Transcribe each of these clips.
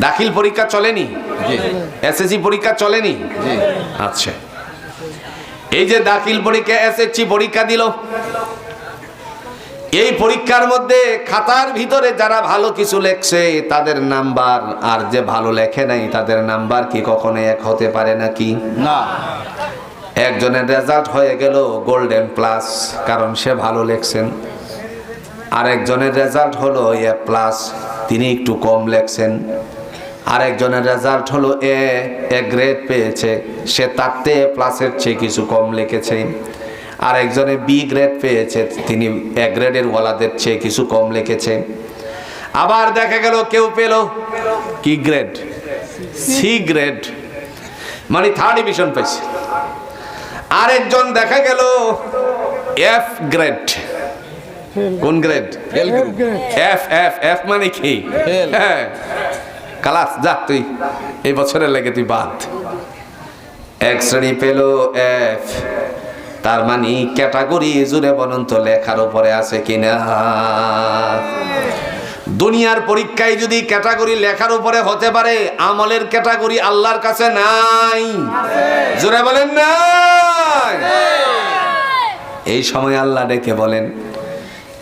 দাখিল পরীক্ষা চলেনি? এসএসসি পরীক্ষা চলেনি? আচ্ছা। এই যে দাখিল পরীক্ষা এসএসসি পরীক্ষা দিল। এই পরীক্ষার মধ্যে খাতার ভিতরে যারা ভালো কিছু লেখছে তাদের নাম্বার আর যে ভালো লেখে নাই তাদের নাম্বার কি কখনো এক হতে পারে নাকি? না। একজনের রেজাল্ট হয়ে গেল গোল্ডেন প্লাস কারণ সে ভালো লেখছেন। আর একজনের রেজাল্ট হলো এ প্লাস। তিনি একটু কম লেখছেন। আরেকজনের রেজাল্ট হলো এ এ গ্রেড পেয়েছে, সে তাতে প্লাসের চেয়ে কিছু কম লিখেছে। আরেকজনে বি গ্রেড পেয়েছে, তিনি এ গ্রেডের ওয়ালাদের চেয়ে কিছু কম লিখেছে। আবার দেখা গেল কেউ পেল কি গ্রেড সি গ্রেড মানে থার্ড ডিভিশন পেয়েছে। আরেকজন দেখা গেল এফ গ্রেড কোন grade fail group F F F মানে কি. হ্যাঁ। কালাস যা তুই। এই বছরের লেগে তুই বাদ। এক শ্রেণি পেল এফ তার মানে ক্যাটাগরি জুড়ে বলুন তো লেখার উপরে আছে কিনা? দুনিয়ার পরীক্ষায় যদি ক্যাটাগরি লেখার উপরে হতে পারে আমলের ক্যাটাগরি আল্লাহর কাছে নাই। জোরে বলেন না এই সময় আল্লাহ ডেকে বলেন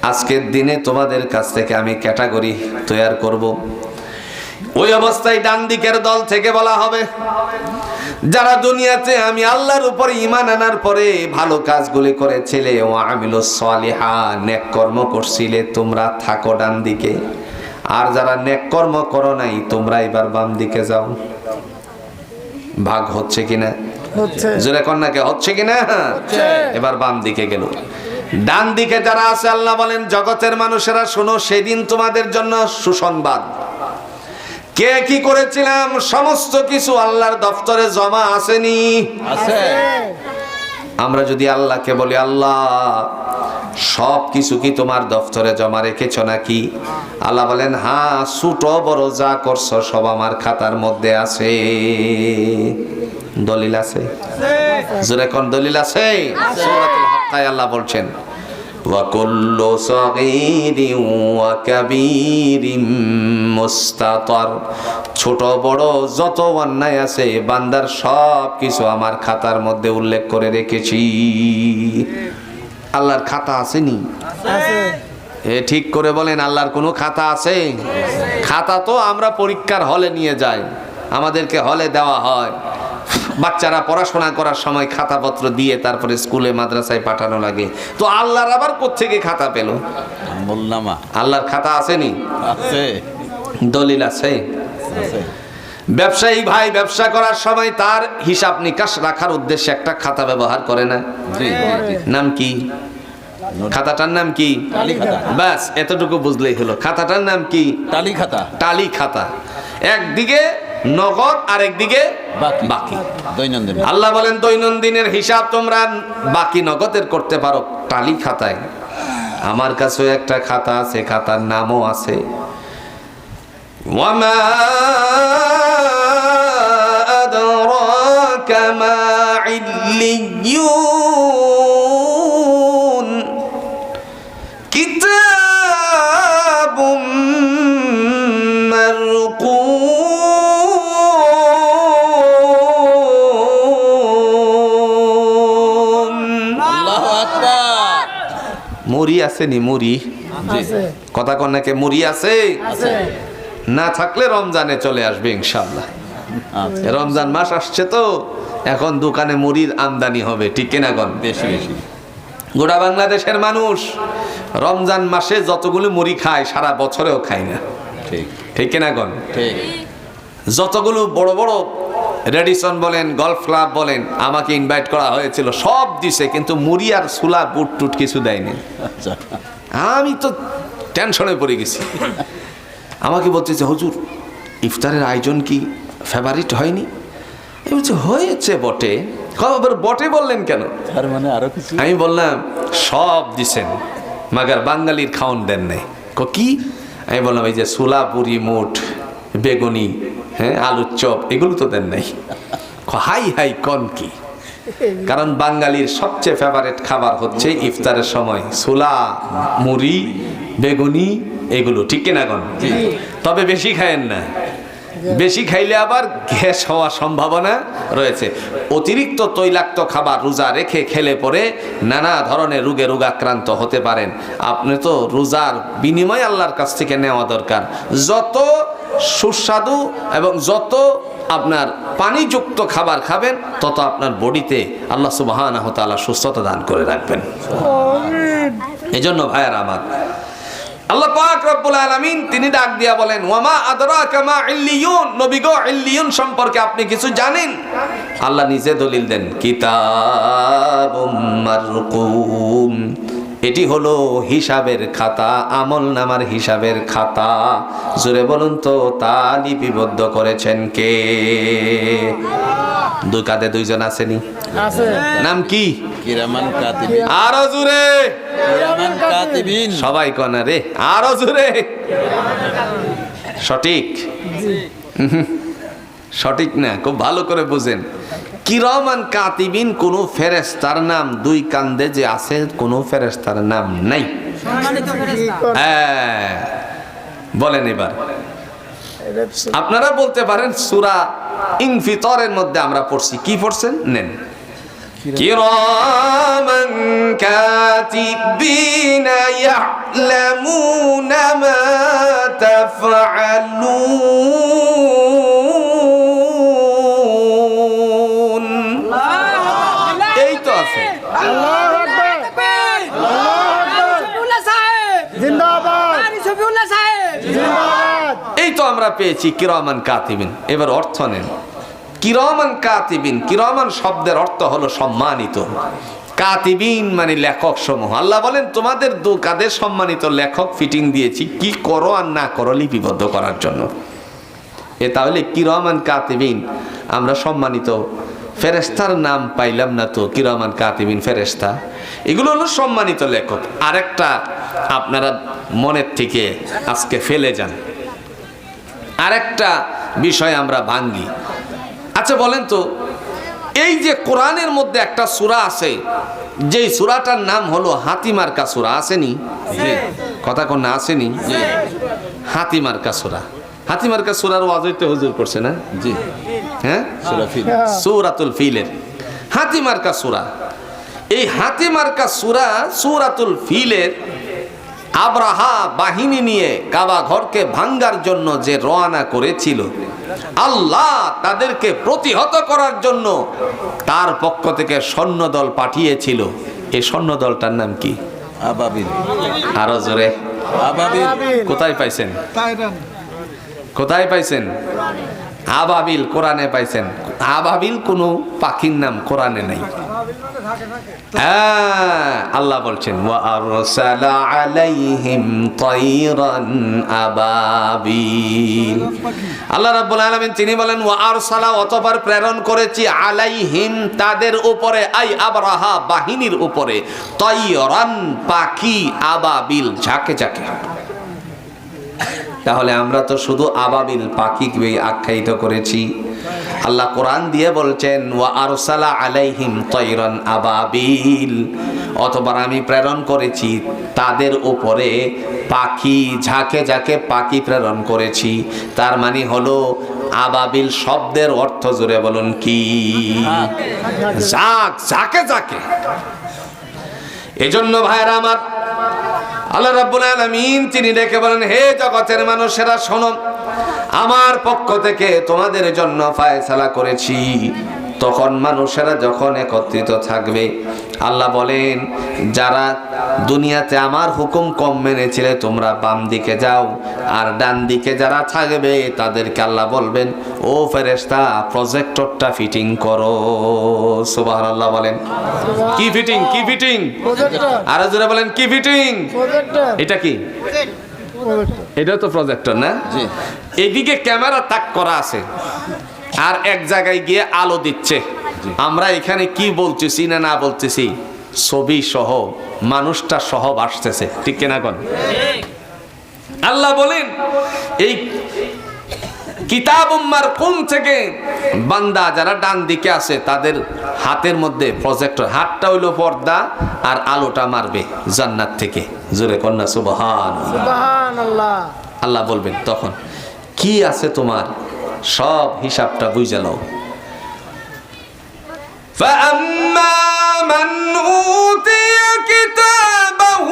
আজকের দিনে তোমাদের কাছ থেকে আমি ক্যাটাগরি তৈয়ার করব। ওই অবস্থায় ডান দিকের দল থেকে বলা হবে যারা দুনিয়াতে আমি আল্লাহর উপর ইমান আনার পরে ভালো কাজগুলি করেছিলে ও আমিলো সালিহা নেক কর্ম করছিলে তোমরা থাকো ডান দিকে। আর যারা নেক কর্ম করো নাই তোমরা এবার বাম দিকে যাও। ভাগ হচ্ছে কিনা? জোরে কন্যাকে হচ্ছে কিনা? এবার বাম দিকে গেল। ডান দিকে যারা আছে আল্লাহ বলেন জগতের মানুষেরা শোনো সেদিন তোমাদের জন্য সুসংবাদ। কে কি করেছিলাম? সমস্ত কিছু আল্লাহর দফতরে জমা আসেনি। আছে। আমরা যদি আল্লাহকে বলি আল্লাহ সব কিছু কি তোমার দফতরে জমা রেখেছ নাকি? আল্লাহ বলেন হ্যাঁ ছোট বড় যা করছ সব আমার খাতার মধ্যে আছে। দলিল আছে? জোরে কোন দলিল আছে? সূরাতুল হাক্কায় আল্লাহ বলছেন وكل صغير وكبير মুস্তাতর ছোট বড় যত অন্যায় আছে বান্দার সব কিছু আমার খাতার মধ্যে উল্লেখ করে রেখেছি আল্লাহর খাতা আসেনি আছে এ ঠিক করে বলেন আল্লাহর কোনো খাতা আছে খাতা তো আমরা পরীক্ষার হলে নিয়ে যাই আমাদেরকে হলে দেওয়া হয় বাচ্চারা পড়াশোনা করার সময় খাতাপত্র দিয়ে তারপরে স্কুলে মাদ্রাসায় পাঠানো লাগে। তো আল্লাহর আবার কোত্থেকে খাতা পেল? আল্লাহর খাতা আসেনি? দলিল আছে? ব্যবসায়ী ভাই ব্যবসা করার সময় তার হিসাব নিকাশ রাখার উদ্দেশ্যে একটা খাতা ব্যবহার করে না? নাম কি? খাতাটার নাম কি। ব্যাস এতটুকু বুঝলেই হলো। খাতাটার নাম কি? টালি খাতা। টালি খাতা। একদিকে নগদ আর একদিকে বাকি। দৈনন্দিন। আল্লাহ বলেন দৈনন্দিনের হিসাব তোমরা বাকি নগদের করতে পারো টালি খাতায়। আমার কাছেও একটা খাতা আছে খাতার নামও আছে। ওয়ামা আদরাকা মা ইল্লিয়ুন মুড়ি আছে নি মুড়ি? কথা কন্যাকে মুড়ি আছে? না থাকলে রমজানে চলে আসবে ইনশাল্লাহ আচ্ছা। রমজান মাস আসছে তো এখন দোকানে মুড়ির আমদানি হবে ঠিক কিনা গন বেশি বেশি। গোটা বাংলাদেশের মানুষ রমজান মাসে যতগুলো মুড়ি খায় সারা বছরেও খায় না। ঠিক। ঠিক কিনা গন ঠিক। যতগুলো বড় বড় রেডিসন বলেন গলফ ক্লাব বলেন আমাকে ইনভাইট করা হয়েছিল সব দিছে কিন্তু মুড়ি আর সুলা বুট টুট কিছু দেয়নি। আচ্ছা। আমি তো টেনশনে পড়ে গেছি। আমাকে বলতেছে হুজুর ইফতারের আয়োজন কি ফেভারিট হয়নি? আমি বলছি হয়েছে বটে। খবর বটে বললেন কেন? তার মানে আরও কিছু? আমি বললাম সব দিছেন মাগার বাঙালির খাওন দেন নাই। ক কি? আমি বললাম এই যে সুলা পুরি মুঠ বেগুনি হ্যাঁ আলুর চপ এগুলো তো দেন নাই। হাই হাই কন কি? কারণ বাঙালির সবচেয়ে ফেভারেট খাবার হচ্ছে ইফতারের সময় ছোলা মুড়ি বেগুনি এগুলো ঠিক কিনা কন? তবে বেশি খায়েন না। বেশি খাইলে আবার গ্যাস হওয়ার সম্ভাবনা রয়েছে। অতিরিক্ত তৈলাক্ত খাবার রোজা রেখে খেলে পরে নানা ধরনের রোগে রোগাক্রান্ত হতে পারেন। আপনি তো রোজার বিনিময় আল্লাহর কাছ থেকে নেওয়া দরকার। যত সুস্বাদু এবং যত আপনার পানিযুক্ত খাবার খাবেন তত আপনার বডিতে আল্লাহ সুবাহ সুস্থতা দান করে রাখবেন। এই জন্য ভাইয়ার আমার আল্লাহ পাক রব্বুল আলামিন তিনি ডাক দিয়া বলেন, ওয়ামা আদরাকা মা ইল্লিয়ুন? নবী গো, ইল্লিয়ুন সম্পর্কে আপনি কিছু জানেন? আল্লাহ নিজে দলিল দেন, কিতাবুম মারকুম। এটি হলো হিসাবের খাতা আমল নামার হিসাবের খাতা। জুড়ে বলুন তো তা লিপিবদ্ধ করেছেন কে? দুই কাঁধে দুইজন আসেনি? আছে। নাম কি? কিরামান কাতিবিন। আরও জোরে! কিরামান কাতিবিন। সবাই কনা রে আরও জোরে! সঠিক? সঠিক না খুব ভালো করে বুঝেন। কিরমান কাতিবিন কোন ফেরেস্তার নাম দুই কান্দে যে আছে কোন ফেরেস্তার নাম নাই। হ্যাঁ, বলেন এবার। আপনারা বলতে পারেন সুরা ইনফিতরের মধ্যে আমরা পড়ছি। কি পড়ছেন? নেন। কিরমান কাতিবিন ইয়ালামুনা মা তাফআলুন। পেয়েছি কিরমান কাতিবিন। এবার অর্থ নেন। কিরমান কাতিবিন, কিরমান শব্দের অর্থ হলো সম্মানিত। কাতিবিন মানে লেখক সমূহ। আল্লাহ বলেন, তোমাদের দু কাদের সম্মানিত লেখক ফিটিং দিয়েছি। কি করো আর না করো লিপিবদ্ধ করার জন্য? এ তাহলে কিরমান কাতিবিন, আমরা সম্মানিত। ফেরেস্তার নাম পাইলাম না তো, কিরমান কাতিবিন ফেরেস্তা এগুলো হলো সম্মানিত লেখক। আরেকটা আপনারা মনের থেকে আজকে ফেলে যান। আরেকটা বিষয় আমরা ভাঙ্গি। আচ্ছা বলেন তো এই যে কোরআনের মধ্যে একটা সূরা আছে যেই সূরাটার নাম হলো হাতিমার্কা সুরা আসেনি? কথা কোন না আসেনি? হাতিমার্কা সূরা। হাতিমার্কা সূরার ওয়াজইতে হুজুর করছে না? জি হ্যাঁ? সূরাতুল ফিলের। হাতিমার্কা সুরা। এই হাতিমার্কা সুরা সূরাতুল ফিলের আব্রাহা বাহিনী নিয়ে কাবা ঘরকে ভাঙ্গার জন্য যে রওনা করেছিল আল্লাহ তাদেরকে প্রতিহত করার জন্য তার পক্ষ থেকে সৈন্যদল পাঠিয়েছিল। এই সৈন্যদলটার নাম কি? আবাবিল। আরও জোরে। আবাবিল। কোথায় পাইছেন? কোথায় পাইছেন? আবাবিল কোরআনে পাইছেন। আবাবিল কোনো পাখির নাম কোরআনে নাই। হ্যাঁ, আল্লাহ বলছেন আলাইহিম আল্লাহ রাব্বুল আলামিন তিনি বলেন ওয়া আরসালা অতবার প্রেরণ করেছি আলাইহিম তাদের উপরে আই আবরাহা বাহিনীর উপরে তাইরান পাখি আবাবিল ঝাঁকে ঝাঁকে। তাহলে আমরা তো শুধু আবাবিল পাখিকে আখ্যায়িত করেছি। আল্লাহ কোরআন দিয়ে বলছেন, ওয়া আরসালা আলাইহিম তৈরন আবাবিল। অতবার আমি প্রেরণ করেছি, তাদের উপরে পাখি ঝাঁকে ঝাঁকে পাখি প্রেরণ করেছি। তার মানে হলো, আবাবিল শব্দের অর্থ জুড়ে বলুন কি? ঝাঁক ঝাঁকে ঝাঁকে। এজন্য ভাইরা আমার আল্লাহ রাব্বুল আলামিন তিনি ডেকে বলেন, হে জগতের মানুষেরা, শোনো, আমার পক্ষ থেকে তোমাদের জন্য ফায়সালা করেছি। তখন মানুষেরা যখন একত্রিত থাকবে আল্লাহ বলেন যারা দুনিয়াতে আমার হুকুম কম মেনেছিলে তোমরা বাম দিকে যাও আর ডান দিকে যারা থাকবে তাদেরকে আল্লাহ বলবেন ও ফেরেশতা প্রজেক্টরটা ফিটিং করো। সুবহানাল্লাহ বলেন। কি ফিটিং কি ফিটিং আরও জোরে বলেন কি ফিটিং এটা কি? এটা তো প্রজেক্টর না? এদিকে ক্যামেরা তাক করা আছে আর এক জায়গায় গিয়ে আলো দিচ্ছে। আমরা এখানে কি বলতেছি না না বলতেছি? ছবি সহ মানুষটা সহ আসতেছে ঠিক কিনা কোন? আল্লাহ বলেন এই কিতাব উম্মার কোন থেকে বান্দা যারা ডান দিকে আছে তাদের হাতের মধ্যে প্রজেক্টর হাতটা হইল পর্দা আর আলোটা মারবে জান্নাত থেকে। জোরে কন্যা সুবহান আল্লাহ বলবেন তখন কি আছে তোমার? সব হিসাবটা বুঝে লও فأما من أوتي كتابه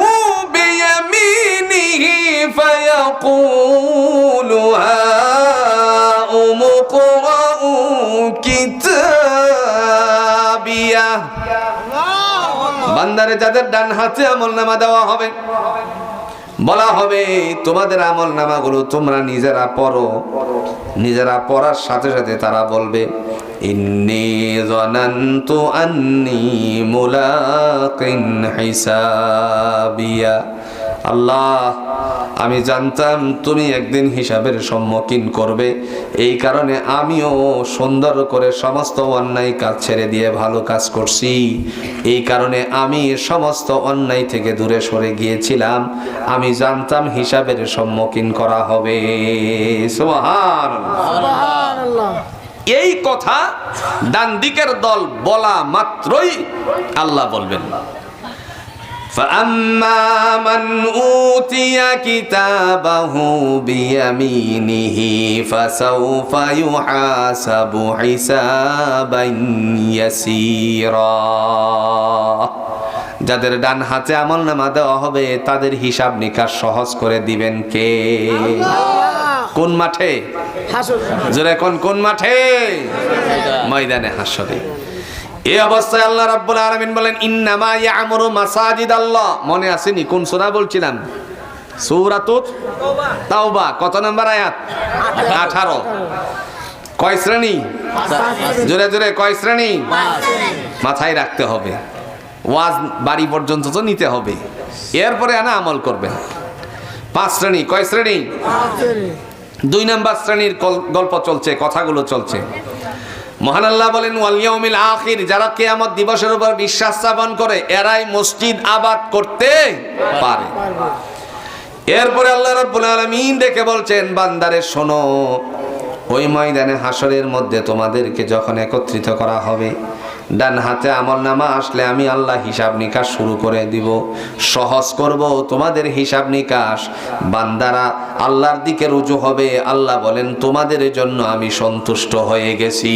بيمينه فيقول هاؤم اقرءوا كتابيه বান্দারে যাদের ডান হাতে আমল নামা দেওয়া হবে বলা হবে তোমাদের আমল নামাগুলো তোমরা নিজেরা পড়ো নিজেরা পড়ার সাথে সাথে তারা বলবে ইন্নি জানান্তু আন্নি মুলাকিন হিসাবিয়া। আল্লাহ, আমি জানতাম তুমি একদিন হিসাবের সম্মুখীন করবে। এই কারণে আমিও সুন্দর করে সমস্ত অন্যায় কাজ ছেড়ে দিয়ে ভালো কাজ করছি। এই কারণে আমি সমস্ত অন্যায় থেকে দূরে সরে গিয়েছিলাম। আমি জানতাম হিসাবের সম্মুখীন করা হবে। সুবহানাল্লাহ। সুবহানাল্লাহ এই কথা ডান দিকের দল বলা মাত্রই আল্লাহ বলবেন فأما من أوتي كتابه بيمينه فسوف يحاسب حسابا يسيرا যাদের ডান হাতে আমল নামা দেওয়া হবে তাদের হিসাব নিকাশ সহজ করে দিবেন কে কোন মাঠে হাসুর জোরে কোন কোন মাঠে? ময়দানে হাসরে। এই অবস্থায় আল্লাহ রাব্বুল আলামিন বলেন, ইন্নামা ইয়ামুরু মাসাজিদ আল্লাহ মনে আসেনি, কোন সূরা বলছিলাম? সূরাতুত তাওবা, কত নাম্বার আয়াত? 18 কয় শ্রেণি? জোরে জোরে, কয় শ্রেণি? মাথায় রাখতে হবে। ওয়াজ বাড়ি পর্যন্ত তো নিতে হবে। এরপরে আনা আমল করবেন। পাঁচ শ্রেণি, কয় শ্রেণি? দুই নাম্বার শ্রেণির গল্প চলছে, কথাগুলো চলছে। মহান আল্লাহ বলেন ওয়ালিয়াউমিল আখির যারা কিয়ামত দিবসের উপর বিশ্বাস স্থাপন করে, এরাই মসজিদ আবাদ করতে পারে। এরপরে আল্লাহ রাব্বুল আলামিন ডেকে বলছেন, বান্দারে, শোনো, ওই ময়দানে হাসরের মধ্যে তোমাদেরকে যখন একত্রিত করা হবে ডান হাতে আমল নামা আসলে আমি আল্লাহ হিসাব নিকাশ শুরু করে দিব। সহজ করব তোমাদের হিসাব নিকাশ। বান্দারা, আল্লাহর দিকে রুজু হবে। আল্লাহ বলেন, তোমাদের জন্য আমি সন্তুষ্ট হয়ে গেছি।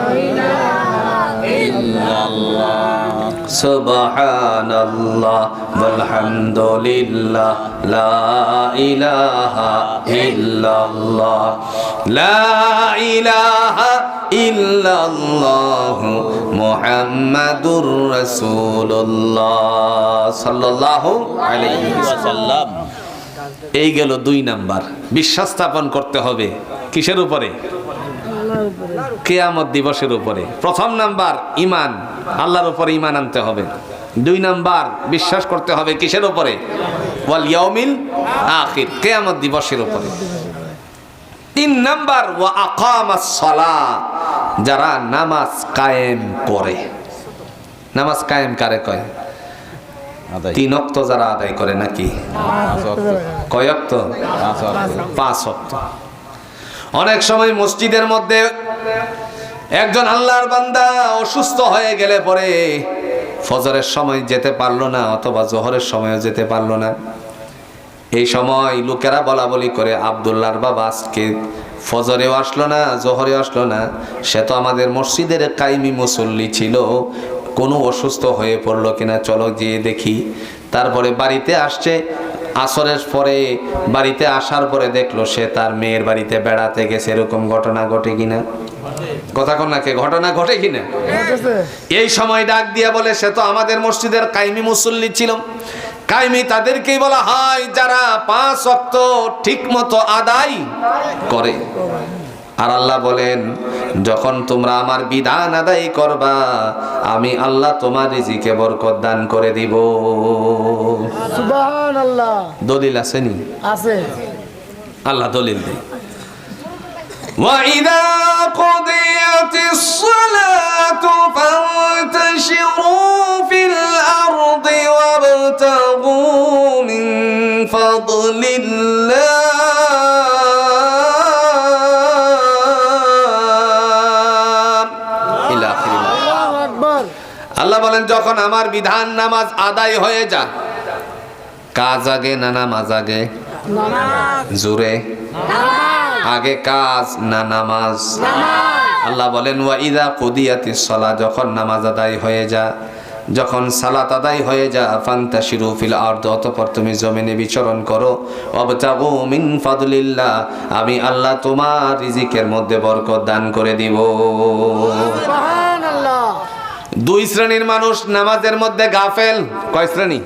সুবহানাল্লাহ ওয়ালহামদুলিল্লাহ লা ইলাহা ইল্লাল্লাহ, লা ইলাহা ইল্লাল্লাহ মুহাম্মাদুর রাসূলুল্লাহ, সাল্লাল্লাহু আলাইহি ওয়াসাল্লাম। এই গেল দুই নাম্বার। বিশ্বাস স্থাপন করতে হবে। কিসের উপরে? কেয়ামত দিবসের উপরে। প্রথম নাম্বার ইমান আল্লাহর উপরে ইমান আনতে হবে। দুই নাম্বার বিশ্বাস করতে হবে কিসের উপরে? ওয়াল ইয়াউমিল আখির কেয়ামত দিবসের উপরে। তিন নাম্বার ওয়া আকামাস সালাহ যারা নামাজ কায়েম করে। নামাজ কায়েম কারে কয়? তিন অক্ত যারা আদায় করে নাকি? কয় অক্ত। পাঁচ অক্ত। অনেক সময় মসজিদের মধ্যে একজন আল্লাহর বান্দা অসুস্থ হয়ে গেলে পরে ফজরের সময় যেতে পারল না অথবা জোহরের সময়ও যেতে পারল না। এই সময় লোকেরা বলা বলি করে, আবদুল্লাহর বাবা আজকে ফজরেও আসলো না, জোহরেও আসলো না, সে তো আমাদের মসজিদের কাইমি মুসল্লি ছিল, কোনো অসুস্থ হয়ে পড়ল কিনা চলো গিয়ে দেখি। তারপরে বাড়িতে আসছে আসরের পরে বাড়িতে আসার পরে দেখল সে তার মেয়ের বাড়িতে বেড়াতে গেছে এরকম ঘটনা ঘটে কিনা? কথা কন্যাকে ঘটনা ঘটে কিনা? এই সময় ডাক দিয়া বলে সে তো আমাদের মসজিদের কাইমি মুসল্লি ছিল। কাইমি তাদেরকেই বলা হয় যারা পাঁচ অক্ত ঠিক মতো আদায় করে। আর আল্লাহ বলেন যখন তোমরা আমার বিধান আদায় করবা আমি আল্লাহ তোমার রিজিকে বরকত দান করে দিব সুবহান আল্লাহ দলিল আসেনি আছে আল্লাহ দলিল দেয় وإذا قضيت الصلاة فانتشروا في الأرض وابتغوا من فضل الله যখন আমার বিধান নামাজ আদায় হয়ে যা কাজ আগে না নামাজ আগে? জোরে। আগে কাজ না নামাজ? আল্লাহ বলেন ওয়া ইদা কুদিয়াতিস সালা যখন নামাজ আদায় হয়ে যা যখন সালাত আদায় হয়ে যা ফান্তাশিরু ফিল আরদ অতঃপর তুমি জমিনে বিচরণ করো ওয়াবতাগু মিন ফাদলিল্লাহ আমি আল্লাহ তোমার রিজিকের মধ্যে বরকত দান করে দিব। দুই শ্রেণির মানুষ নামাজের মধ্যে গাফেল। কয় শ্রেণি?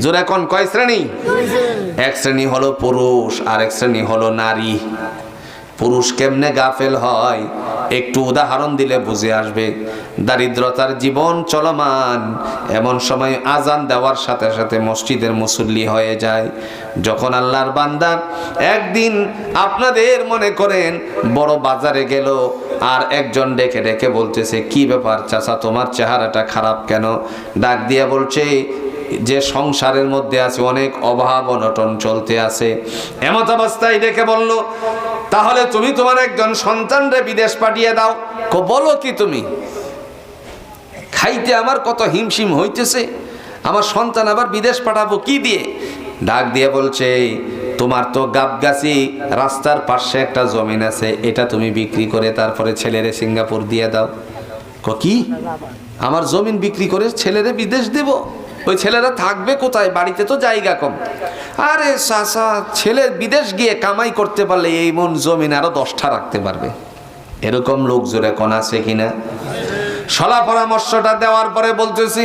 জোরে কোন কয় শ্রেণি? শ্রেণি। এক শ্রেণি হলো পুরুষ আর এক শ্রেণি হলো নারী। পুরুষ কেমনে গাফেল হয়? একটু উদাহরণ দিলে বুঝে আসবে। দারিদ্রতার জীবন চলমান। এমন সময় আজান দেওয়ার সাথে সাথে মসজিদের মুসল্লি হয়ে যায়। যখন আল্লাহর বান্দা একদিন আপনাদের মনে করেন বড় বাজারে গেল আর একজন ডেকে ডেকে বলতেছে, কি ব্যাপার চাচা, তোমার চেহারাটা খারাপ কেন? ডাক দিয়া বলছে, যে সংসারের মধ্যে আছে অনেক অভাব, অনটন চলতে আছে। এমত অবস্থায় দেখে বলল, তাহলে তুমি তোমার একজন সন্তানরে বিদেশ পাঠিয়ে দাও। বলো কি তুমি? খাইতে আমার কত হিমশিম হইতেছে? আমার সন্তান আবার বিদেশ পাঠাবো কি দিয়ে? ডাক দিয়ে বলছে তোমার তো গাবগাছি রাস্তার পাশে একটা জমিন আছে, এটা তুমি বিক্রি করে তারপরে ছেলেরে সিঙ্গাপুর দিয়ে দাও। ক আমার জমিন বিক্রি করে ছেলেরে বিদেশ দেব? ওই ছেলেরা থাকবে কোথায়? বাড়িতে তো জায়গা কম। আরে চাচা ছেলে বিদেশ গিয়ে কামাই করতে পারলে এই মন জমিন আরও দশটা রাখতে পারবে। এরকম লোক জোরে কোন আছে কিনা? সলা পরামর্শটা দেওয়ার পরে বলতেছি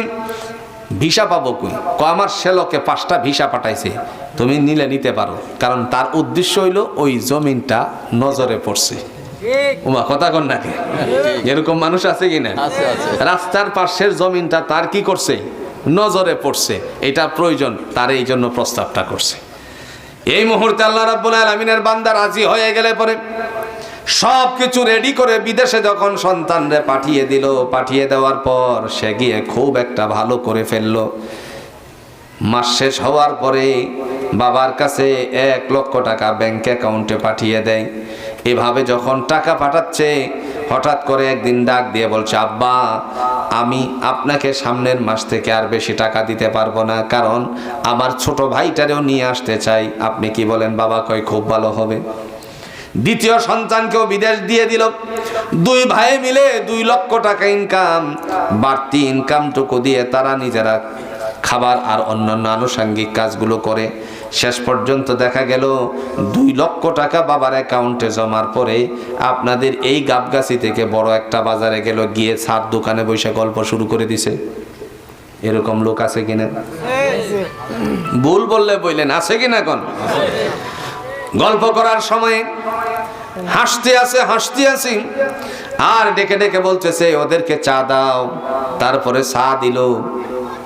ভিসা পাবো কই? ক আমার সেলকে পাঁচটা ভিসা পাঠাইছে। তুমি নিলে নিতে পারো। কারণ তার উদ্দেশ্য হইল ওই জমিনটা নজরে পড়ছে। উমা কথা কন নাকি? এরকম মানুষ আছে কিনা। রাস্তার পাশের জমিনটা তার কি করছে? নজরে পড়ছে। এটা প্রয়োজন তার এই জন্য প্রস্তাবটা করছে। এই মুহূর্তে আল্লাহ রাব্বুল আলামিনের বান্দা রাজি হয়ে গেলে পরে সব কিছু রেডি করে বিদেশে যখন সন্তানরে পাঠিয়ে দিল, পাঠিয়ে দেওয়ার পর সে গিয়ে খুব একটা ভালো করে ফেলল। মাস শেষ হওয়ার পরে বাবার কাছে এক লক্ষ টাকা ব্যাংক অ্যাকাউন্টে পাঠিয়ে দেয়। এভাবে যখন টাকা পাঠাচ্ছে, হঠাৎ করে একদিন ডাক দিয়ে বলছে, আব্বা, আমি আপনাকে সামনের মাস থেকে আর বেশি টাকা দিতে পারব না, কারণ আমার ছোট ভাইটারেও নিয়ে আসতে চাই। আপনি কি বলেন, বাবা কয়, খুব ভালো হবে। দ্বিতীয় সন্তানকেও বিদেশ দিয়ে দিল। দুই ভাই মিলে দুই লক্ষ টাকা ইনকাম বাড়তি ইনকামটুকু দিয়ে তারা নিজেরা খাবার আর অন্যান্য আনুষঙ্গিক কাজগুলো করে। শেষ পর্যন্ত দেখা গেল দুই লক্ষ টাকা বাবার অ্যাকাউন্টে জমার পরে আপনাদের এই গাবগাছি থেকে বড় একটা বাজারে গেল গিয়ে ছাদ দোকানে বসে গল্প শুরু করে দিছে। এরকম লোক আছে কিনা? ভুল বললে বললেন আছে কিনা এখন? গল্প করার সময় হাসতে আছে, হাসতে আছি। আর ডেকে ডেকে বলতেছে, ওদেরকে চা দাও। তারপরে চা দিল।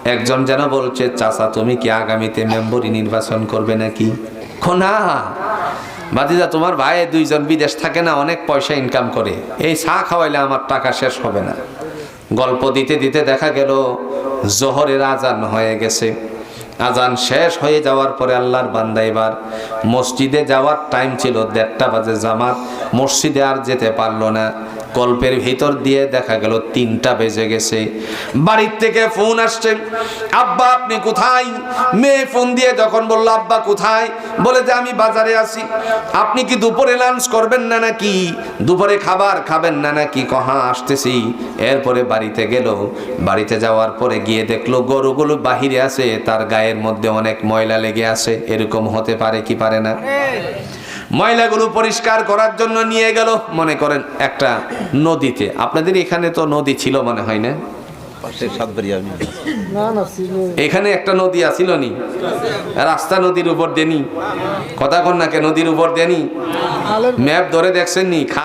একজন যেন বলছে, চাচা, তুমি কি আগামীতে মেম্বরি নির্বাচন করবে নাকি? খোনা বাদিদা তোমার ভাই দুইজন বিদেশ থাকে না, অনেক পয়সা ইনকাম করে। এই চা খাওয়াইলে আমার টাকা শেষ হবে না। গল্প দিতে দিতে দেখা গেল, জোহরের আজান হয়ে গেছে। আজান শেষ হয়ে যাওয়ার পরে আল্লাহর বান্দা এবার মসজিদে যাওয়ার টাইম ছিল দেড়টা বাজে জামাত। মসজিদে আর যেতে পারল না। গল্পের ভিতর দিয়ে দেখা গেল তিনটা বেজে গেছে। বাড়ির থেকে ফোন আসছে, আব্বা, আপনি কোথায়? মেয়ে ফোন দিয়ে যখন বলল, আব্বা, কোথায়? বলে যে, আমি বাজারে আছি। আপনি কি দুপুরে লাঞ্চ করবেন না নাকি? দুপুরে খাবার খাবেন না নাকি? কহা, আসতেছি। এরপরে বাড়িতে গেল। বাড়িতে যাওয়ার পরে গিয়ে দেখল, গরুগুলো বাহিরে আছে, তার গায়ের মধ্যে অনেক ময়লা লেগে আছে। এরকম হতে পারে কি পারে না? ময়লাগুলো পরিষ্কার করার জন্য নিয়ে গেল। মনে করেন একটা নদীতে। আপনাদের এখানে তো নদী ছিল মনে হয় না? এখানে একটা নদী আসিল নি? রাস্তা নদীর উপর দেনি কথা কন্যাকে নদীর উপর দেনি ম্যাপ ধরে দেখছেন নি?